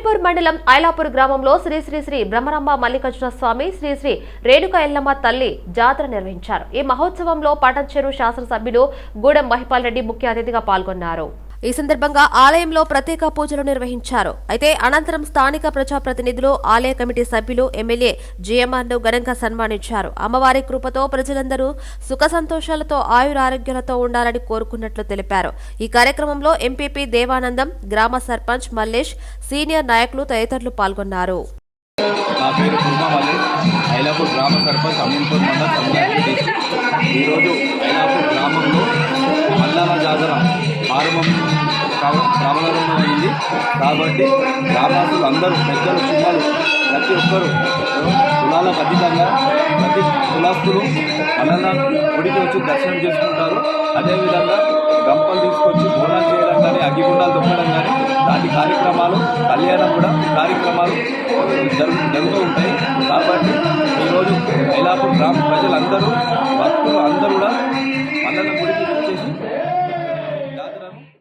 అమీన్పూర్ మండలం ఐలాపూర్ గ్రామంలో శ్రీ శ్రీ శ్రీ బ్రహ్మరంభ మల్లికార్జున స్వామి శ్రీ శ్రీ రేణుక ఎల్లమ్మ తల్లి జాతర నిర్వహించారు. ఈ మహోత్సవంలో పటంచెరు శాసనసభ్యులు గూడెం మహిపాల్ రెడ్డి ముఖ్య అతిథిగా పాల్గొన్నారు. ఈ సందర్భంగా ఆలయంలో ప్రత్యేక పూజలు నిర్వహించారు. అయితే అనంతరం స్థానిక ప్రజాప్రతినిధులు ఆలయ కమిటీ సభ్యులు ఎమ్మెల్యే జిఎంఆర్ను ఘనంగా సన్మానించారు. అమ్మవారి కృపతో ప్రజలందరూ సుఖ సంతోషాలతో ఆయురారోగ్యాలతో ఉండాలని కోరుకున్నట్లు తెలిపారు. ఈ కార్యక్రమంలో ఎంపీపీ దేవానందం గ్రామ సర్పంచ్ మల్లేష్ సీనియర్ నాయకులు తదితరులు పాల్గొన్నారు. నా పేరు ఐలాపూర్ గ్రామ సర్పంచ్ అమీన్పూర్ మండల్ సంగారెడ్డి ఈరోజు ఐలాపూర్ గ్రామంలో మల్లాల జాతర ఆరంభం ప్రారంభం అయింది కాబట్టి గ్రామస్తులు అందరూ పెద్దలు చిన్నలు ప్రతి ఒక్కరూ కులాలకు అతీతంగా ప్రతి కులస్తులు మల్లన్న గుడికి వచ్చి దర్శనం చేసుకుంటారు. అదేవిధంగా గంపలు తీసుకొచ్చి బోనాలు చేయడం కానీ అగ్గిగుండాలు దొక్కడం కానీ లాంటి కార్యక్రమాలు కళ్యాణం కూడా కార్యక్రమాలు జరుగు జరుగుతూ ఉంటాయి. కాబట్టి ఈరోజు మైలాపూర్ గ్రామ ప్రజలందరూ